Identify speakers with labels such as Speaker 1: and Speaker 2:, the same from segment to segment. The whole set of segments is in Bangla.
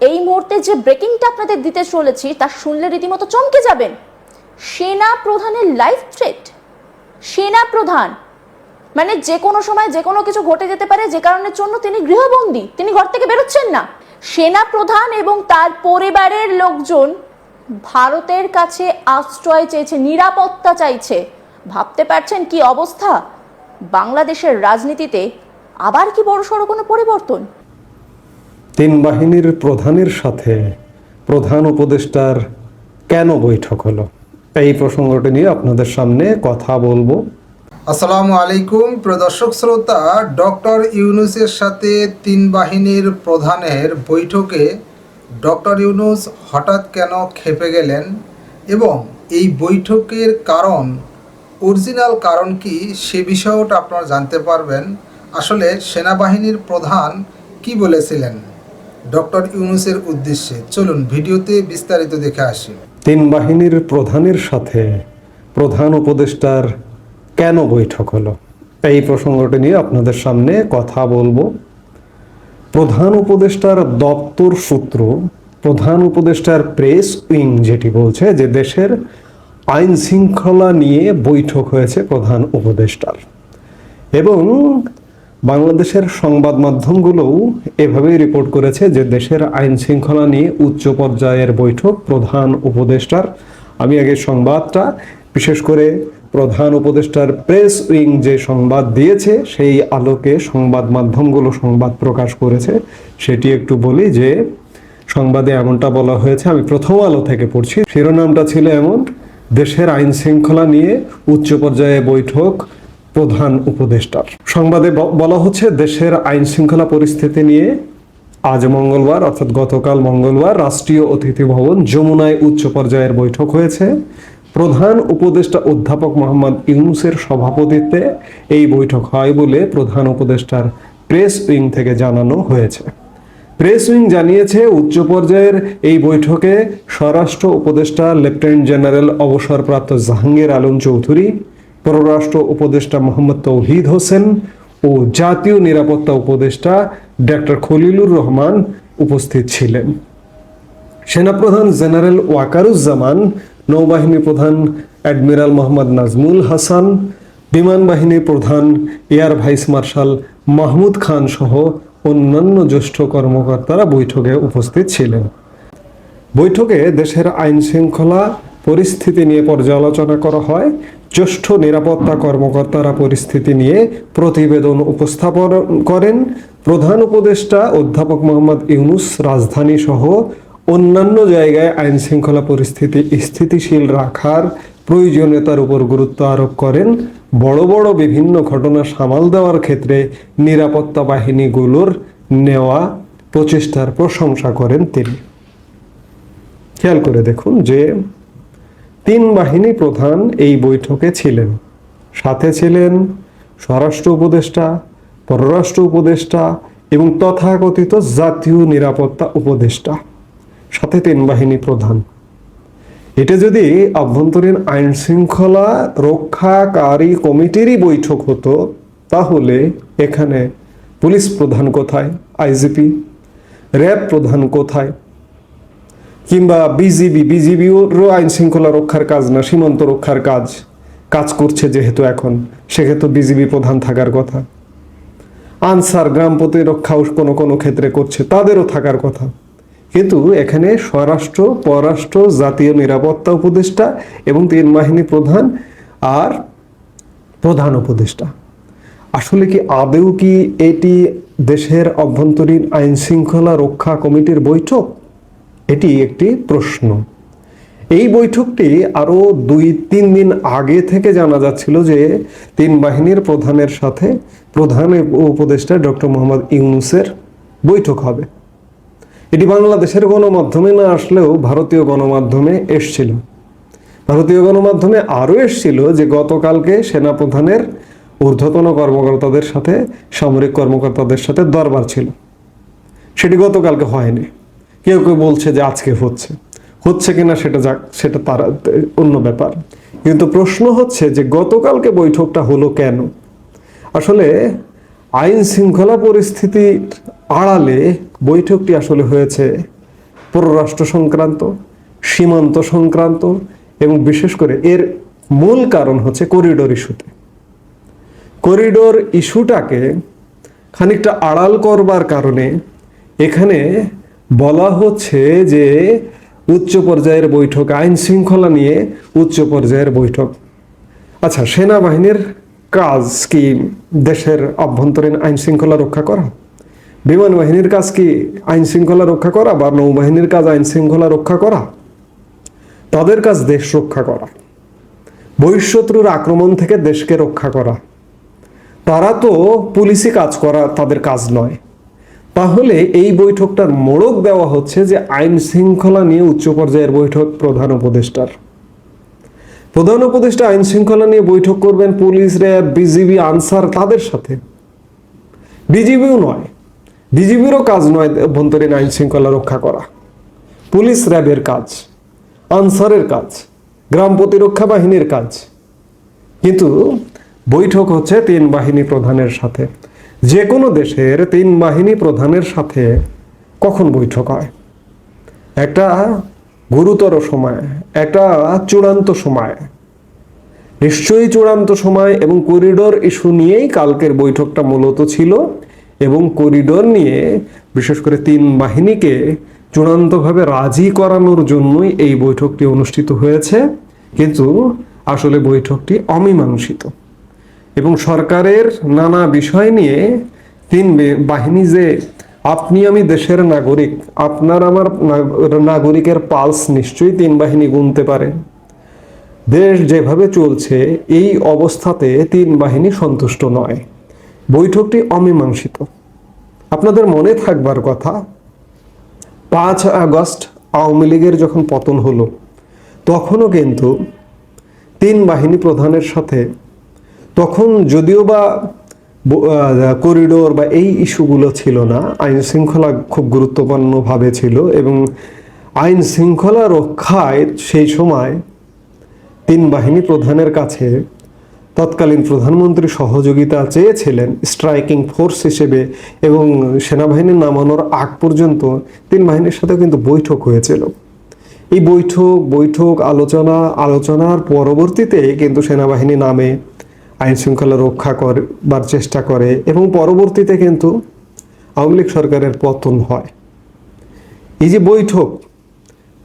Speaker 1: এই মুহূর্তে যে ব্রেকিংটা আপনাদের দিতে চলেছি, তা শুনলে রীতিমতো চমকে যাবেন। সেনা প্রধানের লাইফ থ্রেট। সেনা প্রধান। মানে যে কোনো সময় যে কোনো কিছু ঘটে যেতে পারে, যে কারণের জন্য তিনি গৃহবন্দী, তিনি ঘর থেকে বেরোচ্ছেন না। সেনা প্রধান এবং তার পরিবারের লোকজন ভারতের কাছে আশ্রয় চেয়েছে, নিরাপত্তা চাইছে। ভাবতে পারছেন কি অবস্থা? বাংলাদেশের রাজনীতিতে আবার কি বড়সড় কোনো পরিবর্তন?
Speaker 2: তিন বাহিনীর প্রধানের সাথে প্রধান উপদেষ্টার কেন বৈঠক হলো? এই প্রসঙ্গটি নিয়ে আপনাদের সামনে কথা বলব।
Speaker 3: আসসালামু আলাইকুম প্রদর্শক শ্রোতা। ডক্টর ইউনুসের সাথে তিন বাহিনীর প্রধানের বৈঠকে ডক্টর ইউনুস হঠাৎ কেন খেপে গেলেন এবং এই বৈঠকের কারণ, অরিজিনাল কারণ কি সে বিষয়টা আপনারা জানতে পারবেন। আসলে সেনাবাহিনীর প্রধান কি বলেছিলেন? ডক্টর ইউনুসের উদ্দেশ্যে চলুন ভিডিওতে বিস্তারিত দেখে আসি।
Speaker 2: তিন বাহিনীর প্রধানের সাথে প্রধান উপদেষ্টার কেন বৈঠক হলো? এই প্রসঙ্গটি নিয়ে আপনাদের সামনে কথা বলব। প্রধান উপদেষ্টার দপ্তর সূত্র, প্রধান উপদেষ্টার প্রেস উইং যেটি বলছে যে দেশের আইন শৃঙ্খলা নিয়ে বৈঠক হয়েছে প্রধান উপদেষ্টার। এবং বাংলাদেশের সংবাদ মাধ্যমগুলোও এভাবেই রিপোর্ট করেছে যে দেশের আইন শৃঙ্খলা নিয়ে উচ্চ পর্যায়ের বৈঠক প্রধান উপদেষ্টার। আমি আগে সংবাদটা, বিশেষ করে প্রধান উপদেষ্টার প্রেস উইং যে সংবাদ দিয়েছে, সেই আলোকে সংবাদ মাধ্যমগুলো সংবাদ প্রকাশ করেছে। সেটি একটু বলি যে সংবাদে এমনটা বলা হয়েছে, আমি প্রথম আলো থেকে পড়ছি। শিরোনামটা ছিল এমন, দেশের আইন শৃঙ্খলা নিয়ে উচ্চ পর্যায়ে বৈঠক প্রধান উপদেষ্টার। সংবাদে বলা হচ্ছে, দেশের আইন শৃঙ্খলা পরিস্থিতি নিয়ে আজ মঙ্গলবার, অর্থাৎ গতকাল মঙ্গলবার, রাষ্ট্রীয় অতিথি ভবন যমুনায় উচ্চ পর্যায়ের বৈঠক হয়েছে। প্রধান উপদেষ্টা অধ্যাপক মোহাম্মদ ইউনুসের সভাপতিত্বে এই বৈঠক হয় বলে প্রধান উপদেষ্টার প্রেস উইং থেকে জানানো হয়েছে। প্রেস উইং জানিয়েছে, উচ্চ পর্যায়ের এই বৈঠকে স্বরাষ্ট্র উপদেষ্টা লেফটেন্যান্ট জেনারেল অবসরপ্রাপ্ত জাহাঙ্গীর আলম চৌধুরী পররাষ্ট্র উপদেষ্টা মোহাম্মদ তৌহিদ হোসেন ও জাতীয় নিরাপত্তা উপদেষ্টা ডক্টর খলিলুর রহমান উপস্থিত ছিলেন। সেনাপ্রধান জেনারেল ওয়াকারুজ্জামান, নৌবাহিনী প্রধান অ্যাডমিরাল মোহাম্মদ নাজমুল হাসান, বিমান বাহিনী প্রধান air vice marshal Mahmud Khan সহ অন্যান্য জ্যেষ্ঠ কর্মকর্তারা বৈঠকে উপস্থিত ছিলেন। বৈঠকে দেশের আইন শৃঙ্খলা পরিস্থিতি নিয়ে পর্যালোচনা করা হয়। জ্যেষ্ঠ নিরাপত্তা কর্মকর্তারা পরিস্থিতি নিয়ে প্রতিবেদন উপস্থাপন করেন। প্রধান উপদেষ্টা অধ্যাপক মোহাম্মদ ইউনুস রাজধানী সহ অন্যান্য জায়গায় আইন শৃঙ্খলা পরিস্থিতি স্থিতিশীল রাখার প্রয়োজনীয়তার উপর গুরুত্ব আরোপ করেন। বড় বড় বিভিন্ন ঘটনা সামাল দেওয়ার ক্ষেত্রে নিরাপত্তা বাহিনীগুলোর নেওয়া প্রচেষ্টার প্রশংসা করেন তিনি। খেয়াল করে দেখুন যে তিন বাহিনী প্রধান এই বৈঠকে ছিলেন। সাথে ছিলেন স্বরাষ্ট্র উপদেষ্টা, পররাষ্ট্র উপদেষ্টা এবং তথাকথিত জাতীয় নিরাপত্তা উপদেষ্টা, সাথে তিন বাহিনী প্রধান। এটা যদি আভ্যন্তরীণ আইন শৃঙ্খলা রক্ষাকারী কমিটিরই বৈঠক হতো, তাহলে এখানে পুলিশ প্রধান কোথায়? আইজিপি। র্যাব প্রধান কোথায়? কিংবা বিজিবি, বিজিবিরও আইন শৃঙ্খলা রক্ষার কাজ না, সীমান্ত রক্ষার কাজ কাজ করছে যেহেতু এখন সেক্ষেত্রে বিজিবি প্রধান থাকার কথা। আনসার গ্রাম প্রতিরক্ষাও কোনো কোনো ক্ষেত্রে করছে, তাদেরও থাকার কথা। কিন্তু এখানে স্বরাষ্ট্র, পররাষ্ট্র, জাতীয় নিরাপত্তা উপদেষ্টা এবং তিন বাহিনী প্রধান আর প্রধান উপদেষ্টা। আসলে কি আদেও কি এটি দেশের অভ্যন্তরীণ আইন শৃঙ্খলা রক্ষা কমিটির বৈঠক? এটি একটি প্রশ্ন। এই বৈঠকটি আরও দুই, তিন দিন আগে থেকে জানা যাচ্ছিল যে তিন বাহিনীর প্রধানের সাথে প্রধান উপদেষ্টা ডক্টর মোহাম্মদ ইউনুসের বৈঠক হবে। এটি বাংলাদেশের গণমাধ্যমে না আসলেও ভারতীয় গণমাধ্যমে এসছিল। ভারতীয় গণমাধ্যমে আরও এসছিল যে গতকালকে সেনাপ্রধানের ঊর্ধ্বতন কর্মকর্তাদের সাথে, সামরিক কর্মকর্তাদের সাথে দরবার ছিল। সেটি গতকালকে হয়নি। কেউ কেউ বলছে যে আজকে হচ্ছে। হচ্ছে কিনা সেটা যাক, সেটা তারা, অন্য ব্যাপার। কিন্তু প্রশ্ন হচ্ছে যে গতকালকে বৈঠকটা হলো কেন? আসলে আইন শৃঙ্খলা পরিস্থিতির আড়ালে বৈঠকটি আসলে হয়েছে পররাষ্ট্র সংক্রান্ত, সীমান্ত সংক্রান্ত এবং বিশেষ করে এর মূল কারণ হচ্ছে করিডোর ইস্যুতে। করিডোর ইস্যুটাকে খানিকটা আড়াল করবার কারণে এখানে বলা হচ্ছে যে উচ্চ পর্যায়ের বৈঠক, আইন শৃঙ্খলা নিয়ে উচ্চ পর্যায়ের বৈঠক। আচ্ছা সেনাবাহিনীর কাজ কি দেশের অভ্যন্তরীণ আইন শৃঙ্খলা রক্ষা করা? বিমান বাহিনীর কাজ কি আইন শৃঙ্খলা রক্ষা করা বা নৌবাহিনীর কাজ আইন শৃঙ্খলা রক্ষা করা? তাদের কাজ দেশ রক্ষা করা। বহিঃশত্রুর আক্রমণ থেকে দেশকে রক্ষা করা। তারা তো পুলিশি কাজ করা তাদের কাজ নয়। তাহলে এই বৈঠকটার মোড়ক দেওয়া হচ্ছে যে আইন শৃঙ্খলা নিয়ে উচ্চ পর্যায়ের বৈঠক প্রধান উপদেষ্টার। প্রধান উপদেষ্টা আইন শৃঙ্খলা নিয়ে বৈঠক করবেন পুলিশ র্যাব বিজিবি, আনসার তাদের সাথে। বিজিবিও নয়, বিজিবিরও কাজ নয় অভ্যন্তরীণ আইন শৃঙ্খলা রক্ষা করা। পুলিশ র্যাবের কাজ, আনসারের কাজ, গ্রাম প্রতিরক্ষা বাহিনীর কাজ। কিন্তু বৈঠক হচ্ছে তিন বাহিনী প্রধানের সাথে। যে কোনো দেশের তিন বাহিনী প্রধানের সাথে কখন বৈঠক হয়? একটা গুরুতর সময়, একটা চূড়ান্ত সময়। নিশ্চয়ই চূড়ান্ত সময় এবং করিডোর ইস্যু নিয়েই কালকের বৈঠকটা মূলত ছিল এবং করিডোর নিয়ে বিশেষ করে তিন বাহিনীকে চূড়ান্তভাবে রাজি করানোর জন্যই এই বৈঠকটি অনুষ্ঠিত হয়েছে। কিন্তু আসলে বৈঠকটি অমীমাংসিত। এবং সরকারের নানা বিষয় নিয়ে তিন বাহিনী যে, আপনি আমি দেশের নাগরিক, আপনার আমার নাগরিকের পালস নিশ্চয়ই তিন বাহিনী গুনতে পারে। দেশ যেভাবে চলছে, এই অবস্থাতে তিন বাহিনী সন্তুষ্ট নয়। বৈঠকটি অমীমাংসিত। আপনাদের মনে থাকবার কথা, পাঁচ আগস্ট আওয়ামী লীগের যখন পতন হলো, তখনও কিন্তু তিন বাহিনী প্রধানের সাথে তখন যদিও বা করিডোর বা এই ইস্যুগুলো ছিল না, আইন শৃঙ্খলা খুব গুরুত্বপূর্ণভাবে ছিল এবং আইন শৃঙ্খলা রক্ষায় সেই সময় তিন বাহিনী প্রধানের কাছে তৎকালীন প্রধানমন্ত্রী সহযোগিতা চেয়েছিলেন স্ট্রাইকিং ফোর্স হিসেবে এবং সেনাবাহিনী নামানোর আগ পর্যন্ত তিন বাহিনীর সাথে কিন্তু বৈঠক হয়েছিল। এই বৈঠক বৈঠক, আলোচনা, আলোচনার পরবর্তীতে কিন্তু সেনাবাহিনী নামে আইন শৃঙ্খলা রক্ষা করবার চেষ্টা করে এবং পরবর্তীতে কিন্তু আওয়ামী লীগ সরকারের পতন হয়। এই যে বৈঠক,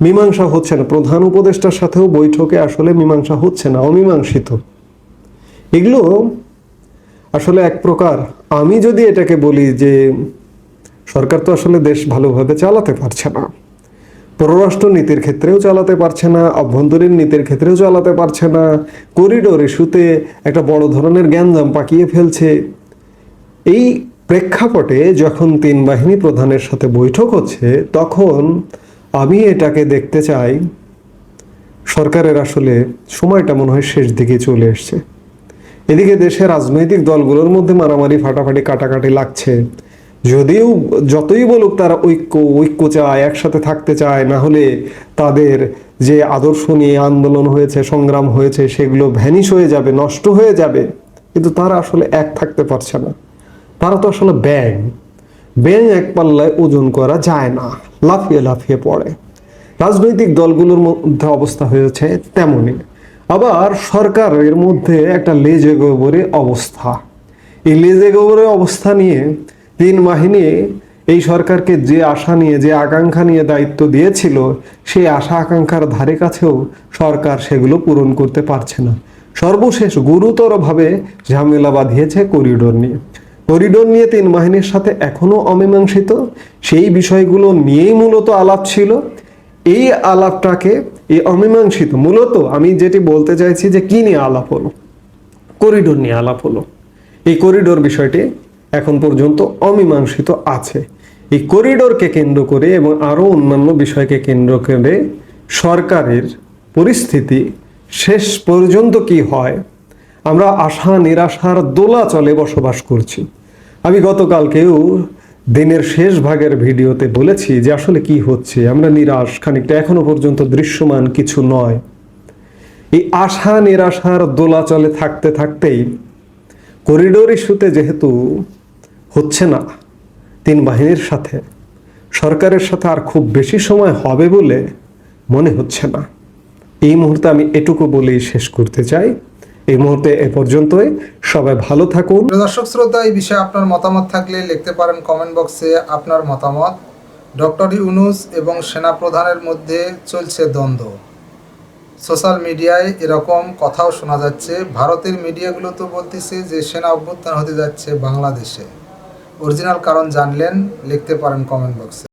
Speaker 2: মীমাংসা হচ্ছে না। প্রধান উপদেষ্টার সাথেও বৈঠকে আসলে মীমাংসা হচ্ছে না, অমীমাংসিত। এগুলো আসলে এক প্রকার, আমি যদি এটাকে বলি যে সরকার তো আসলে দেশ ভালোভাবে চালাতে পারছে না। পররাষ্ট্র নীতির ক্ষেত্রেও চালাতে পারছে না, অভ্যন্তরীণ নীতির ক্ষেত্রেও চালাতে পারছে না করিডোর ইস্যুতে একটা বড় ধরনের জ্ঞানজাম পাকিয়ে ফেলছে। এই প্রেক্ষাপটে যখন তিন বাহিনী প্রধানের সাথে বৈঠক হচ্ছে, তখন আমি এটাকে দেখতে চাই, সরকারের আসলে সময়টা মনে হয় শেষ দিকে চলে এসছে। এদিকে দেশের রাজনৈতিক দলগুলোর মধ্যে মারামারি, ফাটাফাটি, কাটাকাটি লাগছে। যদিও যতই বলুক তারা ঐক্য ঐক্য চায়, একসাথে থাকতে চায়, না হলে তাদের যে আদর্শ নিয়ে আন্দোলন হয়েছে, সংগ্রাম হয়েছে, সেগুলো ভ্যানিশ হয়ে যাবে, নষ্ট হয়ে যাবে। কিন্তু তারা আসলে এক থাকতে পারছে না। তারা তো আসলে ব্যাং ব্যাং এক পাল্লায় ওজন করা যায় না। লাফিয়ে লাফিয়ে পড়ে। রাজনৈতিক দলগুলোর মধ্যে অবস্থা হয়েছে তেমনই। আবার সরকারের মধ্যে একটা লেজে গোবরে অবস্থা। এই লেজে গোবরে অবস্থা নিয়ে তিন বাহিনী এই সরকারকে যে আশা নিয়ে, যে আকাঙ্ক্ষা নিয়ে দায়িত্ব দিয়েছিল, সেই আশা আকাঙ্ক্ষার ধারে কাছেও সরকার সেগুলো পূরণ করতে পারছে না। সর্বশেষ গুরুতরভাবে ঝামেলা বাঁধিয়েছে করিডোর নিয়ে। করিডোর নিয়ে তিন বাহিনীর সাথে এখনও অমীমাংসিত। সেই বিষয়গুলো নিয়েই মূলত আলাপ ছিল। এই আলাপটাকে, এই অমীমাংসিত, মূলত আমি যেটি বলতে চাইছি যে কি নিয়ে আলাপ হলো? করিডোর নিয়ে আলাপ হলো। এই করিডোর বিষয়টি এখন পর্যন্ত অমীমাংসিত আছে। এই করিডোরকে কেন্দ্র করে এবং আরও অন্যান্য বিষয়কে কেন্দ্র করে সরকারের পরিস্থিতি শেষ পর্যন্ত কি হয়, আমরা আশা, নিরাশার দোলাচলে বসবাস করছি। আমি গতকালকেও দিনের শেষ ভাগের ভিডিওতে বলেছি যে আসলে কি হচ্ছে, আমরা নিরাশ, খানিকটা এখনও পর্যন্ত দৃশ্যমান কিছু নয়। এই আশা, নিরাশার দোলাচলে থাকতে থাকতেই করিডোর ইস্যুতে যেহেতু হচ্ছে না। তিন বাহিনীর সাথে। সরকারের সাথে আর খুব বেশি সময় হবে বলে মনে হচ্ছে না। এই মুহূর্তে আমি এটুকু বলেই শেষ করতে চাই। এই মুহূর্তে এ পর্যন্তই। সবাই ভালো থাকুন।
Speaker 3: দর্শক শ্রোতা, এই বিষয়ে আপনার মতামত থাকলে লিখতে পারেন কমেন্ট বক্সে আপনার মতামত। ডক্টর ইউনুস এবং সেনা প্রধানের মধ্যে চলছে দ্বন্দ্ব। সোশ্যাল মিডিয়ায় এরকম কথাও শোনা যাচ্ছে। ভারতের মিডিয়াগুলো তো বলতেছে যে সেনা অভ্যুত্থান হতে যাচ্ছে বাংলাদেশে। অরিজিনাল কারণ জানলেন লিখতে পারেন কমেন্ট বক্সে